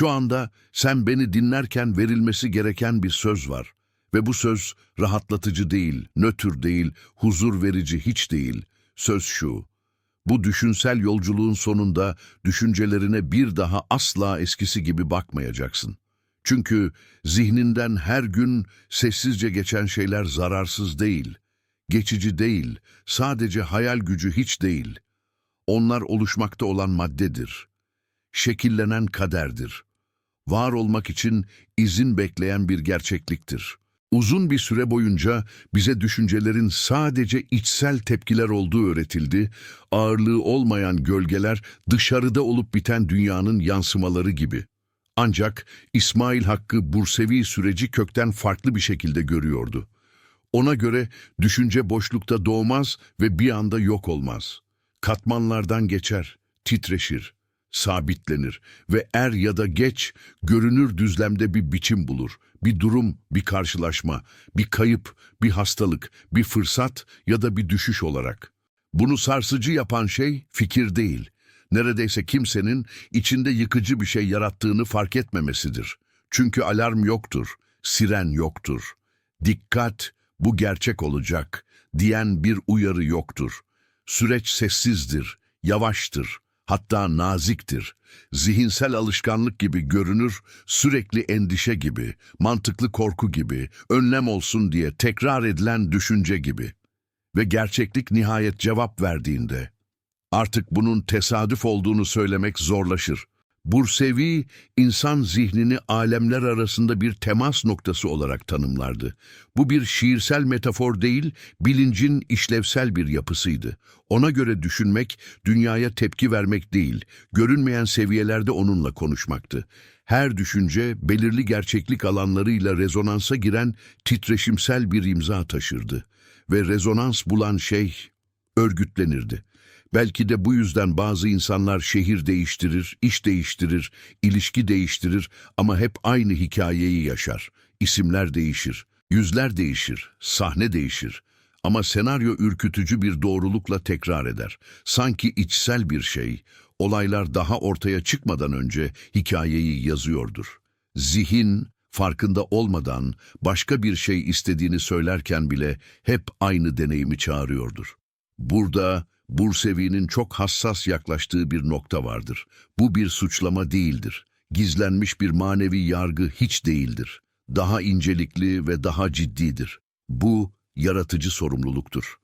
Şu anda sen beni dinlerken verilmesi gereken bir söz var. Ve bu söz rahatlatıcı değil, nötr değil, huzur verici hiç değil. Söz şu, bu düşünsel yolculuğun sonunda düşüncelerine bir daha asla eskisi gibi bakmayacaksın. Çünkü zihninden her gün sessizce geçen şeyler zararsız değil, geçici değil, sadece hayal gücü hiç değil. Onlar oluşmakta olan maddedir. Şekillenen kaderdir. Var olmak için izin bekleyen bir gerçekliktir. Uzun bir süre boyunca bize düşüncelerin sadece içsel tepkiler olduğu öğretildi, ağırlığı olmayan gölgeler dışarıda olup biten dünyanın yansımaları gibi. Ancak İsmail Hakkı Bursevi süreci kökten farklı bir şekilde görüyordu. Ona göre düşünce boşlukta doğmaz ve bir anda yok olmaz. Katmanlardan geçer, titreşir, sabitlenir ve er ya da geç görünür düzlemde bir biçim bulur. Bir durum, bir karşılaşma, bir kayıp, bir hastalık, bir fırsat ya da bir düşüş olarak. Bunu sarsıcı yapan şey fikir değil. Neredeyse kimsenin içinde yıkıcı bir şey yarattığını fark etmemesidir. Çünkü alarm yoktur, siren yoktur. Dikkat, bu gerçek olacak diyen bir uyarı yoktur. Süreç sessizdir, yavaştır, hatta naziktir. Zihinsel alışkanlık gibi görünür, sürekli endişe gibi, mantıklı korku gibi, önlem olsun diye tekrar edilen düşünce gibi. Ve gerçeklik nihayet cevap verdiğinde, artık bunun tesadüf olduğunu söylemek zorlaşır. Bursevi, insan zihnini alemler arasında bir temas noktası olarak tanımlardı. Bu bir şiirsel metafor değil, bilincin işlevsel bir yapısıydı. Ona göre düşünmek, dünyaya tepki vermek değil, görünmeyen seviyelerde onunla konuşmaktı. Her düşünce, belirli gerçeklik alanlarıyla rezonansa giren titreşimsel bir imza taşırdı. Ve rezonans bulan şey, örgütlenirdi. Belki de bu yüzden bazı insanlar şehir değiştirir, iş değiştirir, ilişki değiştirir ama hep aynı hikayeyi yaşar. İsimler değişir, yüzler değişir, sahne değişir. Ama senaryo ürkütücü bir doğrulukla tekrar eder. Sanki içsel bir şey, olaylar daha ortaya çıkmadan önce hikayeyi yazıyordur. Zihin, farkında olmadan başka bir şey istediğini söylerken bile hep aynı deneyimi çağırıyordur. Burada Bursevi'nin çok hassas yaklaştığı bir nokta vardır. Bu bir suçlama değildir. Gizlenmiş bir manevi yargı hiç değildir. Daha incelikli ve daha ciddidir. Bu yaratıcı sorumluluktur.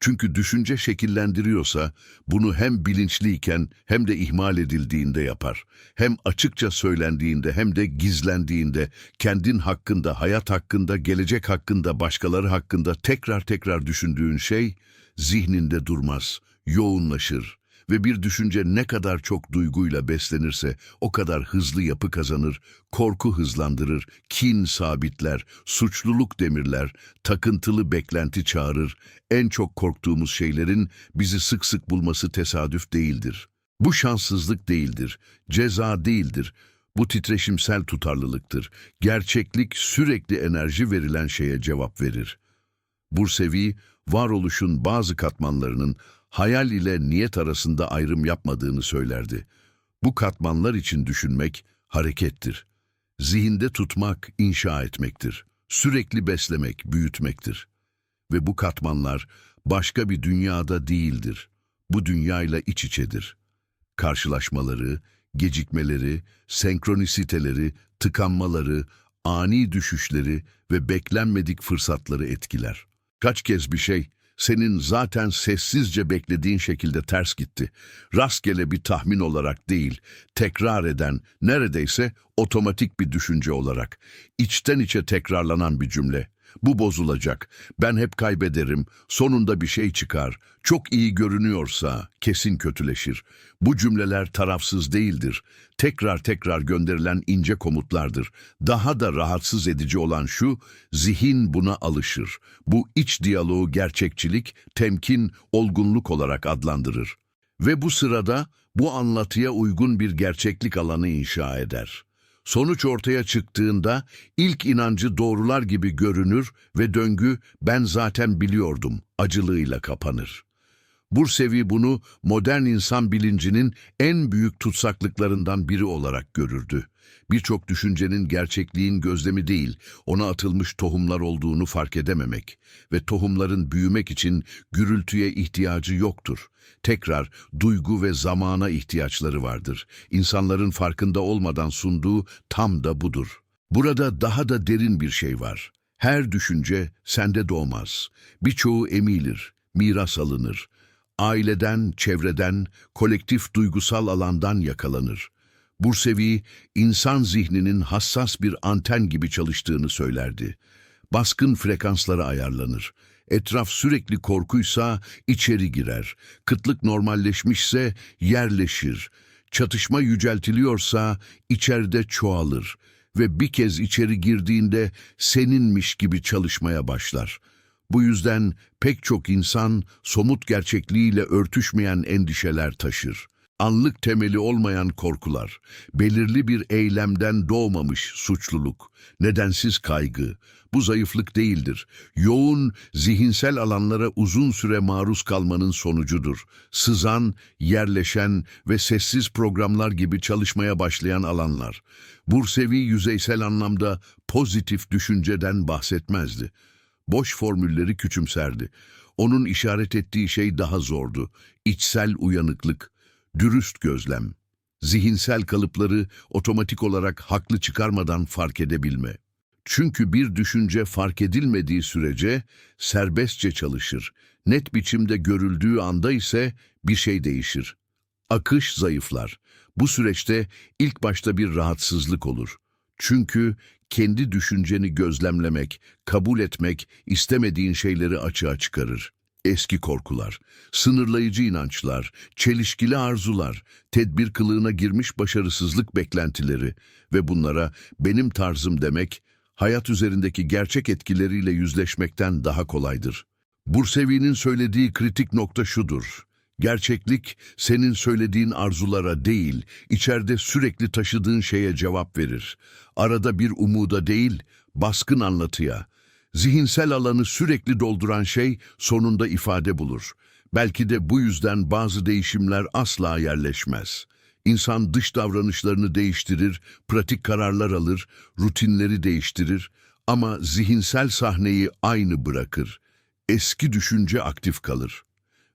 Çünkü düşünce şekillendiriyorsa bunu hem bilinçliyken hem de ihmal edildiğinde yapar. Hem açıkça söylendiğinde hem de gizlendiğinde kendin hakkında, hayat hakkında, gelecek hakkında, başkaları hakkında tekrar tekrar düşündüğün şey zihninde durmaz, yoğunlaşır ve bir düşünce ne kadar çok duyguyla beslenirse o kadar hızlı yapı kazanır, korku hızlandırır, kin sabitler, suçluluk demirler, takıntılı beklenti çağırır. En çok korktuğumuz şeylerin bizi sık sık bulması tesadüf değildir. Bu şanssızlık değildir, ceza değildir. Bu titreşimsel tutarlılıktır. Gerçeklik sürekli enerji verilen şeye cevap verir. Bursevi, varoluşun bazı katmanlarının hayal ile niyet arasında ayrım yapmadığını söylerdi. Bu katmanlar için düşünmek harekettir. Zihinde tutmak, inşa etmektir. Sürekli beslemek, büyütmektir. Ve bu katmanlar başka bir dünyada değildir. Bu dünyayla iç içedir. Karşılaşmaları, gecikmeleri, senkronisiteleri, tıkanmaları, ani düşüşleri ve beklenmedik fırsatları etkiler. Kaç kez bir şey senin zaten sessizce beklediğin şekilde ters gitti. Rastgele bir tahmin olarak değil, tekrar eden, neredeyse otomatik bir düşünce olarak, içten içe tekrarlanan bir cümle. Bu bozulacak, ben hep kaybederim, sonunda bir şey çıkar, çok iyi görünüyorsa kesin kötüleşir. Bu cümleler tarafsız değildir, tekrar tekrar gönderilen ince komutlardır. Daha da rahatsız edici olan şu, zihin buna alışır. Bu iç diyaloğu gerçekçilik, temkin, olgunluk olarak adlandırır. Ve bu sırada bu anlatıya uygun bir gerçeklik alanı inşa eder. Sonuç ortaya çıktığında ilk inancı doğrular gibi görünür ve döngü ben zaten biliyordum acılığıyla kapanır. Bursevi bunu modern insan bilincinin en büyük tutsaklıklarından biri olarak görürdü. Birçok düşüncenin gerçekliğin gözlemi değil, ona atılmış tohumlar olduğunu fark edememek ve tohumların büyümek için gürültüye ihtiyacı yoktur. Tekrar duygu ve zamana ihtiyaçları vardır. İnsanların farkında olmadan sunduğu tam da budur. Burada daha da derin bir şey var. Her düşünce sende doğmaz. Birçoğu emilir, miras alınır. Aileden, çevreden, kolektif duygusal alandan yakalanır. Bursevi, insan zihninin hassas bir anten gibi çalıştığını söylerdi. Baskın frekanslara ayarlanır. Etraf sürekli korkuysa içeri girer. Kıtlık normalleşmişse yerleşir. Çatışma yüceltiliyorsa içeride çoğalır ve bir kez içeri girdiğinde seninmiş gibi çalışmaya başlar. Bu yüzden pek çok insan somut gerçekliğiyle örtüşmeyen endişeler taşır. Anlık temeli olmayan korkular, belirli bir eylemden doğmamış suçluluk, nedensiz kaygı, bu zayıflık değildir. Yoğun, zihinsel alanlara uzun süre maruz kalmanın sonucudur. Sızan, yerleşen ve sessiz programlar gibi çalışmaya başlayan alanlar. Bursevi yüzeysel anlamda pozitif düşünceden bahsetmezdi. Boş formülleri küçümserdi. Onun işaret ettiği şey daha zordu. İçsel uyanıklık, dürüst gözlem, zihinsel kalıpları otomatik olarak haklı çıkarmadan fark edebilme. Çünkü bir düşünce fark edilmediği sürece serbestçe çalışır. Net biçimde görüldüğü anda ise bir şey değişir. Akış zayıflar. Bu süreçte ilk başta bir rahatsızlık olur. Çünkü kendi düşünceni gözlemlemek, kabul etmek, istemediğin şeyleri açığa çıkarır. Eski korkular, sınırlayıcı inançlar, çelişkili arzular, tedbir kılığına girmiş başarısızlık beklentileri ve bunlara benim tarzım demek, hayat üzerindeki gerçek etkileriyle yüzleşmekten daha kolaydır. Bursevi'nin söylediği kritik nokta şudur. Gerçeklik senin söylediğin arzulara değil, içeride sürekli taşıdığın şeye cevap verir. Arada bir umuda değil, baskın anlatıya. Zihinsel alanı sürekli dolduran şey sonunda ifade bulur. Belki de bu yüzden bazı değişimler asla yerleşmez. İnsan dış davranışlarını değiştirir, pratik kararlar alır, rutinleri değiştirir ama zihinsel sahneyi aynı bırakır. Eski düşünce aktif kalır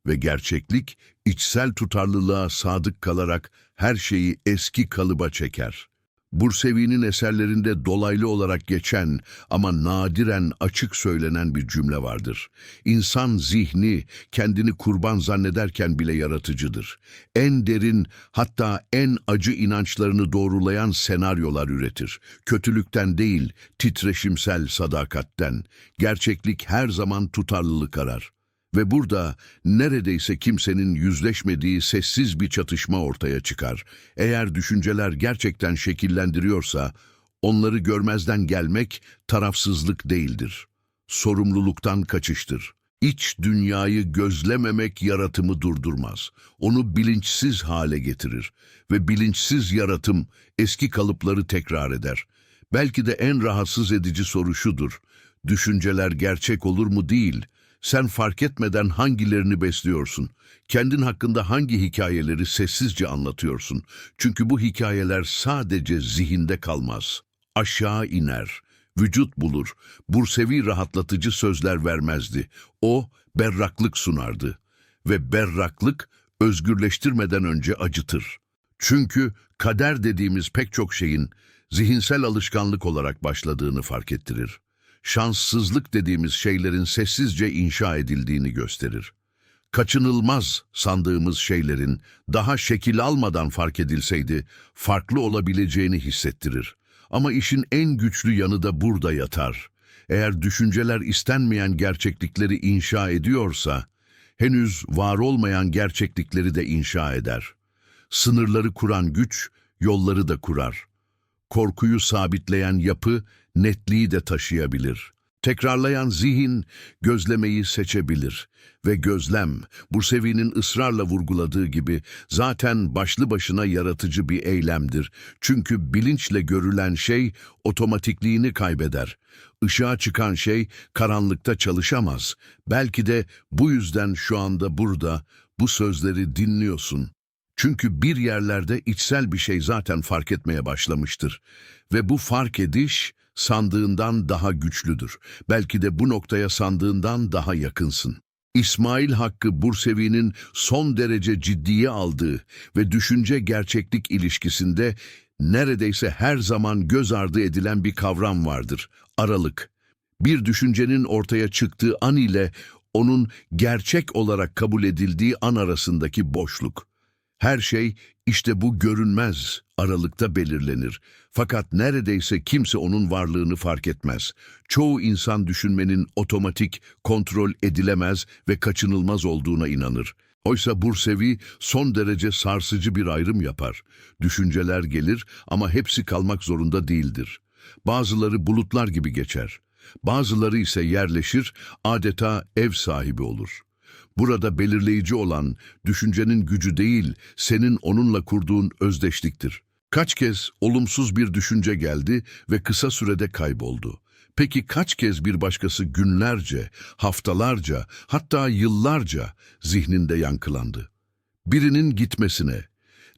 ve gerçeklik içsel tutarlılığa sadık kalarak her şeyi eski kalıba çeker. Bursevi'nin eserlerinde dolaylı olarak geçen ama nadiren açık söylenen bir cümle vardır. İnsan zihni kendini kurban zannederken bile yaratıcıdır. En derin hatta en acı inançlarını doğrulayan senaryolar üretir. Kötülükten değil, titreşimsel sadakatten. Gerçeklik her zaman tutarlılık arar. Ve burada neredeyse kimsenin yüzleşmediği sessiz bir çatışma ortaya çıkar. Eğer düşünceler gerçekten şekillendiriyorsa, onları görmezden gelmek tarafsızlık değildir. Sorumluluktan kaçıştır. İç dünyayı gözlememek yaratımı durdurmaz. Onu bilinçsiz hale getirir. Ve bilinçsiz yaratım eski kalıpları tekrar eder. Belki de en rahatsız edici soru şudur. Düşünceler gerçek olur mu değil, sen fark etmeden hangilerini besliyorsun? Kendin hakkında hangi hikayeleri sessizce anlatıyorsun? Çünkü bu hikayeler sadece zihinde kalmaz. Aşağı iner, vücut bulur. Bursevi rahatlatıcı sözler vermezdi. O berraklık sunardı. Ve berraklık özgürleştirmeden önce acıtır. Çünkü kader dediğimiz pek çok şeyin zihinsel alışkanlık olarak başladığını fark ettirir şanssızlık dediğimiz şeylerin sessizce inşa edildiğini gösterir. Kaçınılmaz sandığımız şeylerin daha şekil almadan fark edilseydi farklı olabileceğini hissettirir. Ama işin en güçlü yanı da burada yatar. Eğer düşünceler istenmeyen gerçeklikleri inşa ediyorsa, henüz var olmayan gerçeklikleri de inşa eder. Sınırları kuran güç, yolları da kurar. Korkuyu sabitleyen yapı, netliği de taşıyabilir. Tekrarlayan zihin gözlemeyi seçebilir ve gözlem Bursevi'nin ısrarla vurguladığı gibi zaten başlı başına yaratıcı bir eylemdir. Çünkü bilinçle görülen şey otomatikliğini kaybeder. Işığa çıkan şey karanlıkta çalışamaz. Belki de bu yüzden şu anda burada bu sözleri dinliyorsun. Çünkü bir yerlerde içsel bir şey zaten fark etmeye başlamıştır. Ve bu fark ediş sandığından daha güçlüdür. Belki de bu noktaya sandığından daha yakınsın. İsmail Hakkı Bursevi'nin son derece ciddiye aldığı ve düşünce gerçeklik ilişkisinde neredeyse her zaman göz ardı edilen bir kavram vardır. Aralık. Bir düşüncenin ortaya çıktığı an ile onun gerçek olarak kabul edildiği an arasındaki boşluk. Her şey işte bu görünmez aralıkta belirlenir. Fakat neredeyse kimse onun varlığını fark etmez. Çoğu insan düşünmenin otomatik, kontrol edilemez ve kaçınılmaz olduğuna inanır. Oysa Bursevi son derece sarsıcı bir ayrım yapar. Düşünceler gelir ama hepsi kalmak zorunda değildir. Bazıları bulutlar gibi geçer. Bazıları ise yerleşir, adeta ev sahibi olur. Burada belirleyici olan düşüncenin gücü değil, senin onunla kurduğun özdeşliktir. Kaç kez olumsuz bir düşünce geldi ve kısa sürede kayboldu. Peki kaç kez bir başkası günlerce, haftalarca, hatta yıllarca zihninde yankılandı? Birinin gitmesine,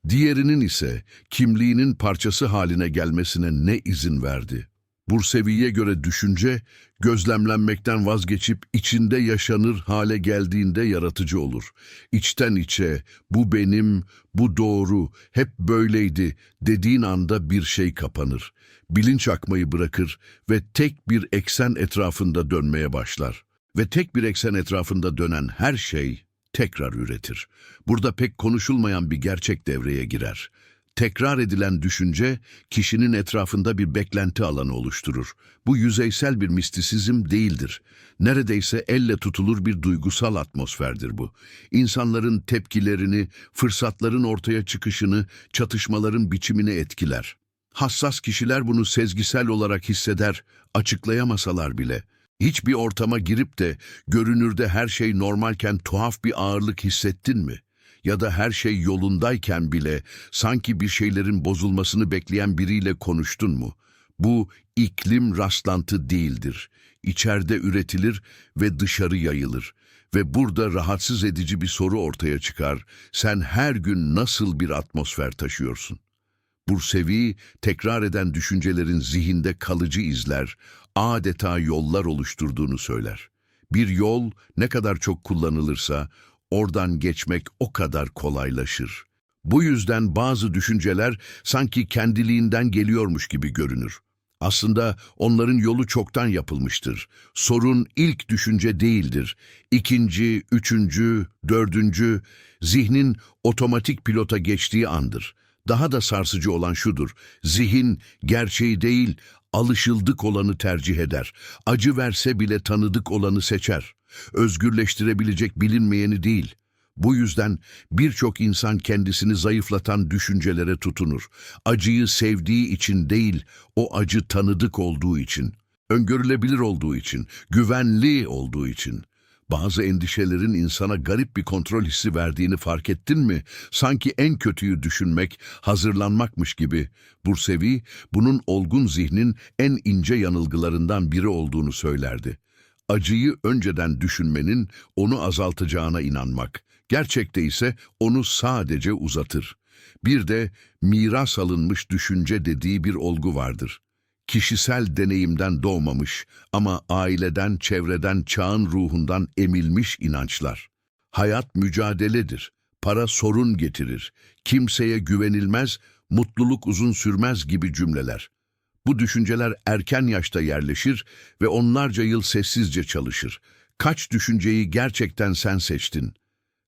diğerinin ise kimliğinin parçası haline gelmesine ne izin verdi? Bursevi'ye göre düşünce, gözlemlenmekten vazgeçip içinde yaşanır hale geldiğinde yaratıcı olur. İçten içe, bu benim, bu doğru, hep böyleydi dediğin anda bir şey kapanır. Bilinç akmayı bırakır ve tek bir eksen etrafında dönmeye başlar. Ve tek bir eksen etrafında dönen her şey tekrar üretir. Burada pek konuşulmayan bir gerçek devreye girer. Tekrar edilen düşünce, kişinin etrafında bir beklenti alanı oluşturur. Bu yüzeysel bir mistisizm değildir. Neredeyse elle tutulur bir duygusal atmosferdir bu. İnsanların tepkilerini, fırsatların ortaya çıkışını, çatışmaların biçimini etkiler. Hassas kişiler bunu sezgisel olarak hisseder, açıklayamasalar bile. Hiçbir ortama girip de görünürde her şey normalken tuhaf bir ağırlık hissettin mi? Ya da her şey yolundayken bile sanki bir şeylerin bozulmasını bekleyen biriyle konuştun mu? Bu iklim rastlantı değildir. İçeride üretilir ve dışarı yayılır. Ve burada rahatsız edici bir soru ortaya çıkar. Sen her gün nasıl bir atmosfer taşıyorsun? Bursevi, tekrar eden düşüncelerin zihinde kalıcı izler, adeta yollar oluşturduğunu söyler. Bir yol ne kadar çok kullanılırsa oradan geçmek o kadar kolaylaşır. Bu yüzden bazı düşünceler sanki kendiliğinden geliyormuş gibi görünür. Aslında onların yolu çoktan yapılmıştır. Sorun ilk düşünce değildir. İkinci, üçüncü, dördüncü, zihnin otomatik pilota geçtiği andır. Daha da sarsıcı olan şudur, zihin gerçeği değil, alışıldık olanı tercih eder. Acı verse bile tanıdık olanı seçer. Özgürleştirebilecek bilinmeyeni değil. Bu yüzden birçok insan kendisini zayıflatan düşüncelere tutunur. Acıyı sevdiği için değil, o acı tanıdık olduğu için, öngörülebilir olduğu için, güvenli olduğu için. Bazı endişelerin insana garip bir kontrol hissi verdiğini fark ettin mi? Sanki en kötüyü düşünmek, hazırlanmakmış gibi. Bursevi, bunun olgun zihnin en ince yanılgılarından biri olduğunu söylerdi. Acıyı önceden düşünmenin onu azaltacağına inanmak. Gerçekte ise onu sadece uzatır. Bir de miras alınmış düşünce dediği bir olgu vardır. Kişisel deneyimden doğmamış ama aileden, çevreden, çağın ruhundan emilmiş inançlar. Hayat mücadeledir. Para sorun getirir. Kimseye güvenilmez, mutluluk uzun sürmez gibi cümleler. Bu düşünceler erken yaşta yerleşir ve onlarca yıl sessizce çalışır. Kaç düşünceyi gerçekten sen seçtin?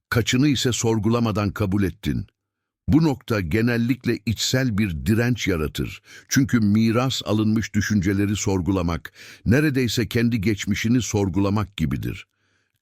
Kaçını ise sorgulamadan kabul ettin? Bu nokta genellikle içsel bir direnç yaratır. Çünkü miras alınmış düşünceleri sorgulamak, neredeyse kendi geçmişini sorgulamak gibidir.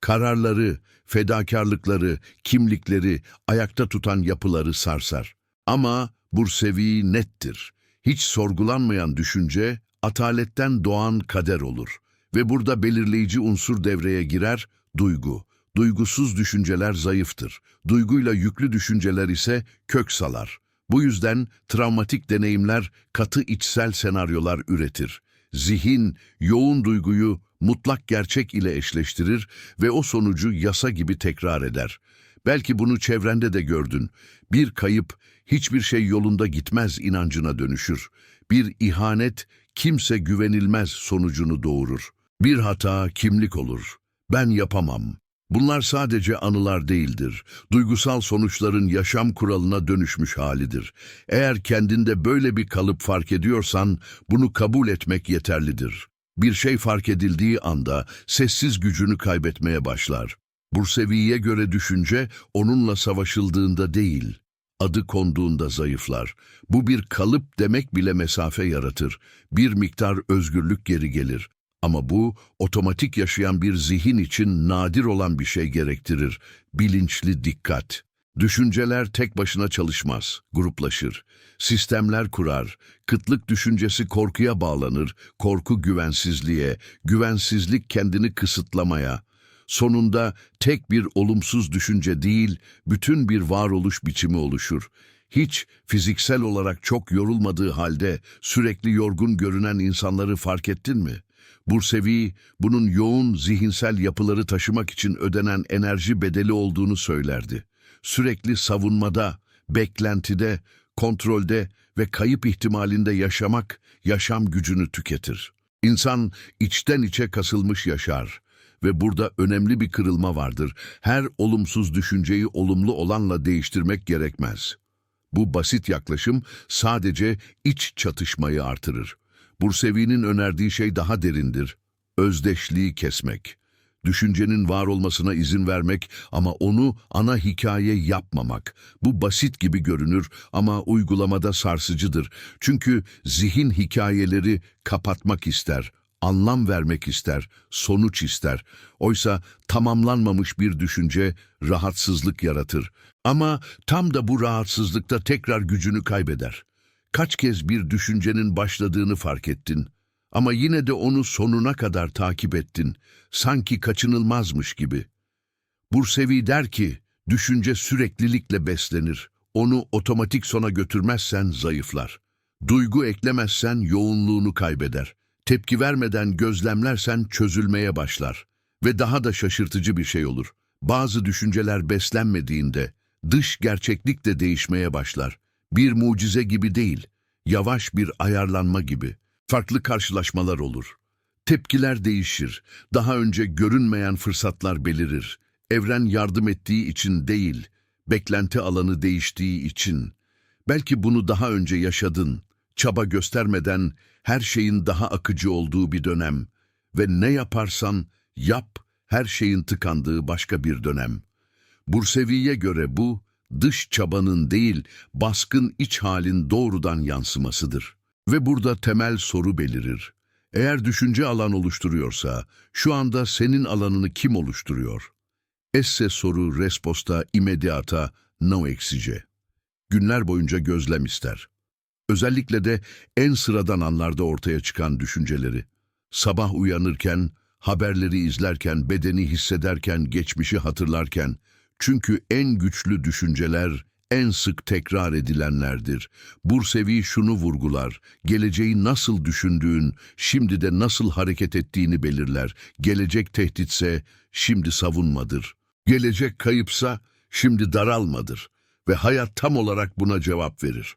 Kararları, fedakarlıkları, kimlikleri, ayakta tutan yapıları sarsar. Ama Bursevi nettir. Hiç sorgulanmayan düşünce, ataletten doğan kader olur. Ve burada belirleyici unsur devreye girer, duygu. Duygusuz düşünceler zayıftır. Duyguyla yüklü düşünceler ise kök salar. Bu yüzden travmatik deneyimler katı içsel senaryolar üretir. Zihin, yoğun duyguyu mutlak gerçek ile eşleştirir ve o sonucu yasa gibi tekrar eder. Belki bunu çevrende de gördün. Bir kayıp, hiçbir şey yolunda gitmez inancına dönüşür. Bir ihanet, kimse güvenilmez sonucunu doğurur. Bir hata kimlik olur. Ben yapamam. Bunlar sadece anılar değildir. Duygusal sonuçların yaşam kuralına dönüşmüş halidir. Eğer kendinde böyle bir kalıp fark ediyorsan bunu kabul etmek yeterlidir. Bir şey fark edildiği anda sessiz gücünü kaybetmeye başlar. Bursevi'ye göre düşünce onunla savaşıldığında değil, adı konduğunda zayıflar. Bu bir kalıp demek bile mesafe yaratır. Bir miktar özgürlük geri gelir. Ama bu otomatik yaşayan bir zihin için nadir olan bir şey gerektirir. Bilinçli dikkat. Düşünceler tek başına çalışmaz, gruplaşır. Sistemler kurar. Kıtlık düşüncesi korkuya bağlanır, korku güvensizliğe, güvensizlik kendini kısıtlamaya. Sonunda tek bir olumsuz düşünce değil, bütün bir varoluş biçimi oluşur. Hiç fiziksel olarak çok yorulmadığı halde sürekli yorgun görünen insanları fark ettin mi? Bursevi, bunun yoğun zihinsel yapıları taşımak için ödenen enerji bedeli olduğunu söylerdi. Sürekli savunmada, beklentide, kontrolde ve kayıp ihtimalinde yaşamak, yaşam gücünü tüketir. İnsan içten içe kasılmış yaşar ve burada önemli bir kırılma vardır. Her olumsuz düşünceyi olumlu olanla değiştirmek gerekmez. Bu basit yaklaşım sadece iç çatışmayı artırır. Bursevi'nin önerdiği şey daha derindir. Özdeşliği kesmek. Düşüncenin var olmasına izin vermek ama onu ana hikaye yapmamak. Bu basit gibi görünür ama uygulamada sarsıcıdır. Çünkü zihin hikayeleri kapatmak ister, anlam vermek ister, sonuç ister. Oysa tamamlanmamış bir düşünce rahatsızlık yaratır. Ama tam da bu rahatsızlıkta tekrar gücünü kaybeder. Kaç kez bir düşüncenin başladığını fark ettin ama yine de onu sonuna kadar takip ettin, sanki kaçınılmazmış gibi. Bursevi der ki, düşünce süreklilikle beslenir, onu otomatik sona götürmezsen zayıflar. Duygu eklemezsen yoğunluğunu kaybeder. Tepki vermeden gözlemlersen çözülmeye başlar. Ve daha da şaşırtıcı bir şey olur. Bazı düşünceler beslenmediğinde dış gerçeklik de değişmeye başlar. Bir mucize gibi değil, yavaş bir ayarlanma gibi. Farklı karşılaşmalar olur. Tepkiler değişir. Daha önce görünmeyen fırsatlar belirir. Evren yardım ettiği için değil, beklenti alanı değiştiği için. Belki bunu daha önce yaşadın. Çaba göstermeden her şeyin daha akıcı olduğu bir dönem ve ne yaparsan yap her şeyin tıkandığı başka bir dönem. Bursevi'ye göre bu dış çabanın değil baskın iç halin doğrudan yansımasıdır. Ve burada temel soru belirir. Eğer düşünce alan oluşturuyorsa şu anda senin alanını kim oluşturuyor? Esse soru resposta immediata no exice. Günler boyunca gözlem ister. Özellikle de en sıradan anlarda ortaya çıkan düşünceleri. Sabah uyanırken, haberleri izlerken, bedeni hissederken, geçmişi hatırlarken. Çünkü en güçlü düşünceler en sık tekrar edilenlerdir. Bursevi şunu vurgular, geleceği nasıl düşündüğün, şimdi de nasıl hareket ettiğini belirler. Gelecek tehditse, şimdi savunmadır. Gelecek kayıpsa, şimdi daralmadır. Ve hayat tam olarak buna cevap verir.